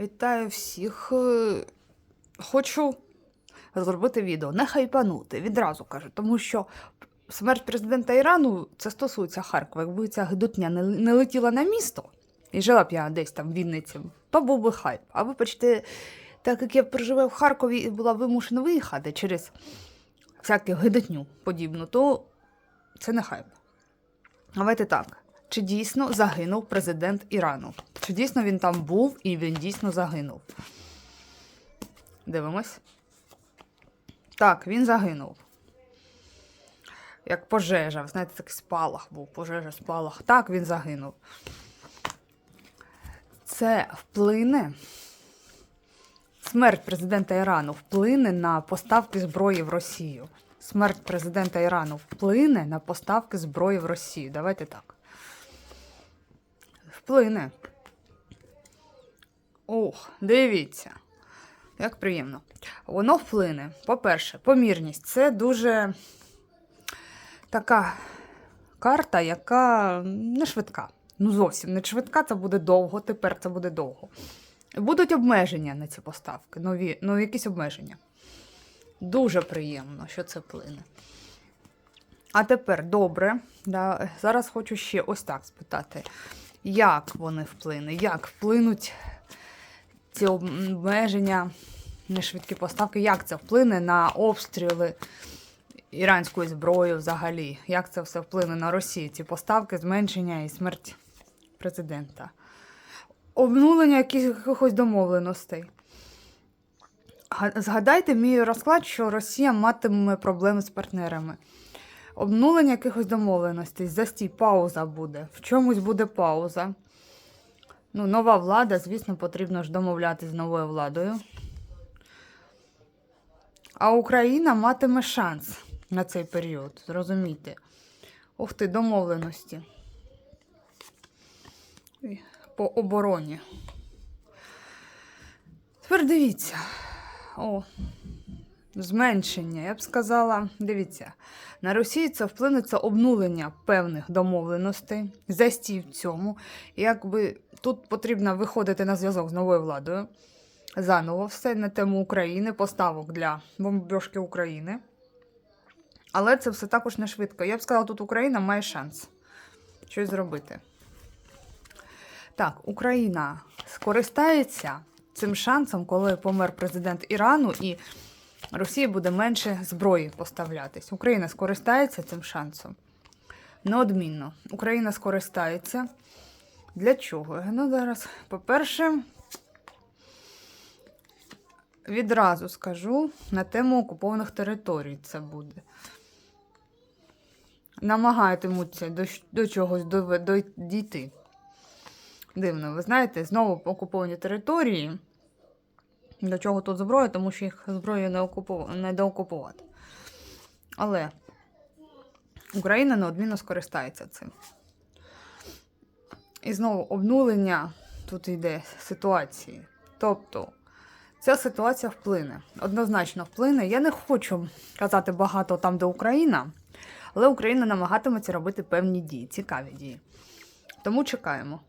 Вітаю всіх. Е, Хочу зробити відео, не хайпанути, відразу кажу, тому що смерть президента Ірану це стосується Харкова. Якби ця гидотня не, летіла на місто і жила б я десь там в Вінниці, то був би хайп. А ви почти, так як я проживаю в Харкові і була вимушена виїхати через всяку гидотню подібну, то це не хайп. Давайте так. Чи дійсно загинув президент Ірану? Чи дійсно він там був і він дійсно загинув? Дивимось. Так, він загинув. Як пожежа. Ви знаєте, такий спалах був, пожежа, спалах. Так, він загинув. Це вплине. Смерть президента Ірану вплине на поставки зброї в Росію. Смерть президента Ірану вплине на поставки зброї в Росію. Давайте так. Вплине. Ох, дивіться. Як приємно. Воно вплине. По-перше, помірність. Це дуже така карта, яка не швидка. Ну, зовсім не швидка, це буде довго, тепер це буде довго. Будуть обмеження на ці поставки, нові, ну, якісь обмеження. Дуже приємно, що це вплине. А тепер добре. Да, зараз хочу ще ось так спитати. Як вони вплине? Як вплинуть ці обмеження, нешвидкі поставки, як це вплине на обстріли іранської зброї взагалі? Як це все вплине на Росію? Ці поставки, зменшення і смерть президента? Обнулення якихось домовленостей. Згадайте мій розклад, що Росія матиме проблеми з партнерами. Обнулення якихось домовленостей, застій, пауза буде. В чомусь буде пауза. Ну, нова влада, звісно, потрібно ж домовлятися з новою владою. А Україна матиме шанс на цей період, зрозумійте. Ух ти, домовленості. По обороні. Тепер дивіться. О, зменшення. Я б сказала, дивіться, на Росію це вплине це обнулення певних домовленостей, застій в цьому. Якби тут потрібно виходити на зв'язок з новою владою. Заново все на тему України, поставок для бомбіжки України. Але це все також не швидко. Я б сказала, тут Україна має шанс щось зробити. Так, Україна скористається цим шансом, коли помер президент Ірану, і Росії буде менше зброї поставлятись. Україна скористається цим шансом. Неодмінно. Україна скористається. Для чого? Ну, зараз, по-перше, відразу скажу на тему окупованих територій це буде. Намагатимуться до, до чогось дійти. Дивно, ви знаєте, знову окуповані території. До чого тут зброя, тому що їх зброєю не, окупу... не доокупувати. Але Україна неодмінно скористається цим. І знову обнулення тут йде ситуації. Тобто, ця ситуація вплине. Однозначно вплине. Я не хочу казати багато там, де Україна, але Україна намагатиметься робити певні дії, цікаві дії. Тому чекаємо.